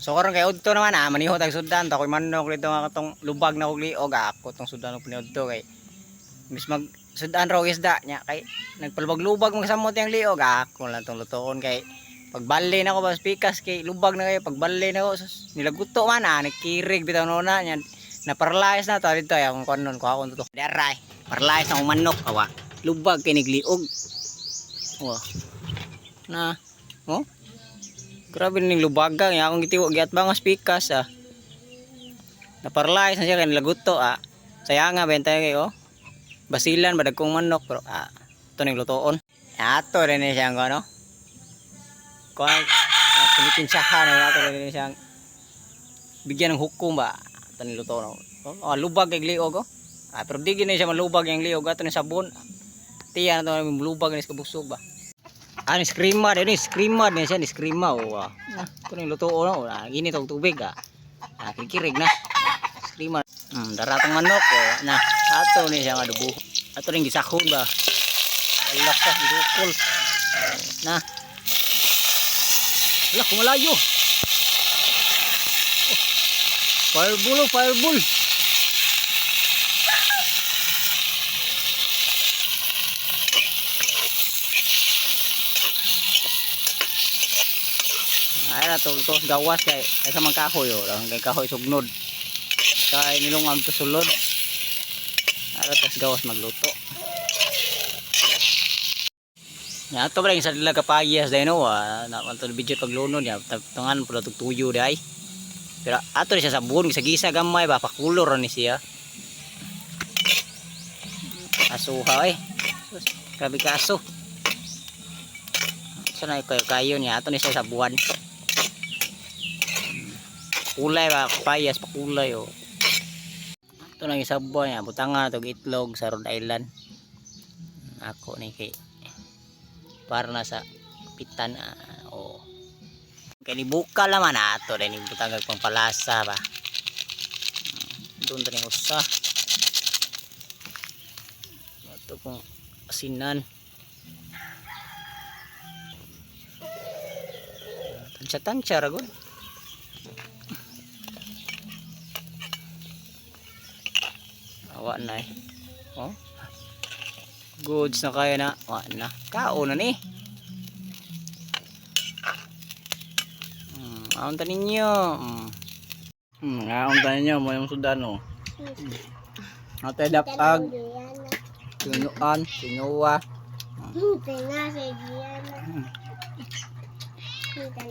So karon kay udto naman ah manihot ang sudan. Ta koy manok dito nga katong lubag na kog liog ah, ako tong sudan og piniudto kay mis mag sudan raw isda nya kay nagpalubag-lubag mga samot yang liog. Ah, ako lang tong lutoon kay pagbali na ko ba pikas kay lubag na kayo pagbali na ko sus, nilaguto man ah nagkirig bitaw na nya na paralyze na to dito ay akong kanon ko akong to daray paralyze ang manok awa. Lubag kay nigliog wa na oh Grabe ning lubaga nga akong gitiwo giat ba nga spikas ah. Naparalize na siya kay nilaguto ah. Saya nga benta kayo. Basilan badag kong manok pero ah ito ning lutoon. Ato rin ni siyang ano. Kung uh, pinipinsyahan na ato rin siyang bigyan ng hukom ba. Ito ning lutoon. Oh, oh, lubag kay liog oh. Ah, pero di gini siya malubag yung liog ato ni sabon. Tiyan na ito lubag ni kabusog ba. Ah, ni screamer, ni screamer ni siya, ni screamer. Oh, ah. Ah, ito yung luto no. Ah, gini tong tubig ah. Ah, kikirig na. Screamer. Hmm, daratong manok oh. Na, ato ni siya nga dugo. Ato ring gisakon ba. Allah ka, gukol. Na. Wala, kumalayo. Oh. Fireball, oh, fireball. Ay na to to gawas kay ay sa mga kahoy oh. Lang kay kahoy sugnod. Kay nilungag to sulod. Ara tas gawas magluto. Ya ato ba yung sa dila kapayas dahil no ah, na to video paglunod. Ya tangan pula tug tuyo dai pero ato siya sabon sa gisa gamay ba pakulor ni siya. Asuha eh grabe ka aso so na kayo kayo niya ato ni siya sa buwan kulay ba? Kapayas pa kulay oh. Ito lang isa buwan niya. Butanga tog itlog sa Rhode Island. Ako ni kay para na sa pitan ah, oh. Kay ni buka laman ato din yung butanga pang palasa ba. Doon to ning usa. Ito pong asinan. Tansya-tansya ragon awa na eh oh. Goods na kaya na. Awa na. Kao na ni. Hmm aon ta ninyo. Hmm. Hmm aon ta ninyo. Mo yung sudano Ate dapag, sinuan, sinuwa. Kita